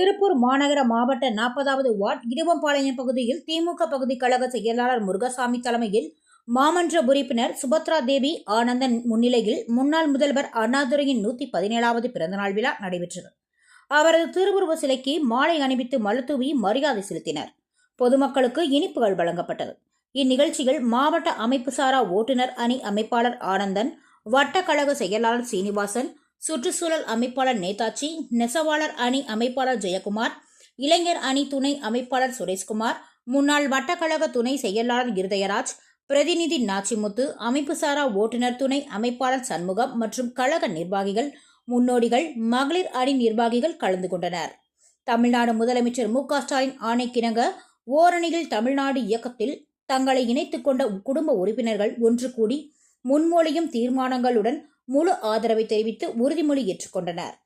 திருப்பூர் மாநகர மாவட்ட நாற்பதாவது வார்டு இடுவம்பாளையம் பகுதியில் திமுக பகுதி கழக செயலாளர் முருகசாமி தலைமையில் மாமன்ற உறுப்பினர் சுபத்ரா தேவி ஆனந்தன் முன்னிலையில் முன்னாள் முதல்வர் அண்ணாதுரையின் நூத்தி பதினேழாவது பிறந்தநாள் விழா நடைபெற்றது. அவரது திருவுருவ சிலைக்கு மாலை அணிவித்து மலர்தூவி மரியாதை செலுத்தினர். பொதுமக்களுக்கு இனிப்புகள் வழங்கப்பட்டது. இந்நிகழ்ச்சியில் மாவட்ட அமைப்பு சாரா ஓட்டுநர் அணி அமைப்பாளர் ஆனந்தன் வட்டக்கழக செயலாளர் சீனிவாசன் சுற்றுச்சூழல் அமைப்பாளர் நேதாஜி நெசவாளர் அணி அமைப்பாளர் ஜெயக்குமார் இளைஞர் அணி துணை அமைப்பாளர் சுரேஷ்குமார் முன்னாள் வட்டக்கழக துணை செயலாளர் இருதயராஜ் பிரதிநிதி நாச்சிமுத்து அமைப்பு சாரா ஓட்டுநர் துணை அமைப்பாளர் சண்முகம் மற்றும் கழக நிர்வாகிகள் முன்னோடிகள் மகளிர் அணி நிர்வாகிகள் கலந்து கொண்டனர். தமிழ்நாடு முதலமைச்சர் மு க ஸ்டாலின் ஆணைக்கிணங்க ஓரணியில் தமிழ்நாடு இயக்கத்தில் தங்களை இணைத்துக் கொண்ட குடும்ப உறுப்பினர்கள் ஒன்று கூடி முன்மொழியும் தீர்மானங்களுடன் முழு ஆதரவை தெரிவித்து உறுதிமொழி ஏற்றுக்கொண்டனர்.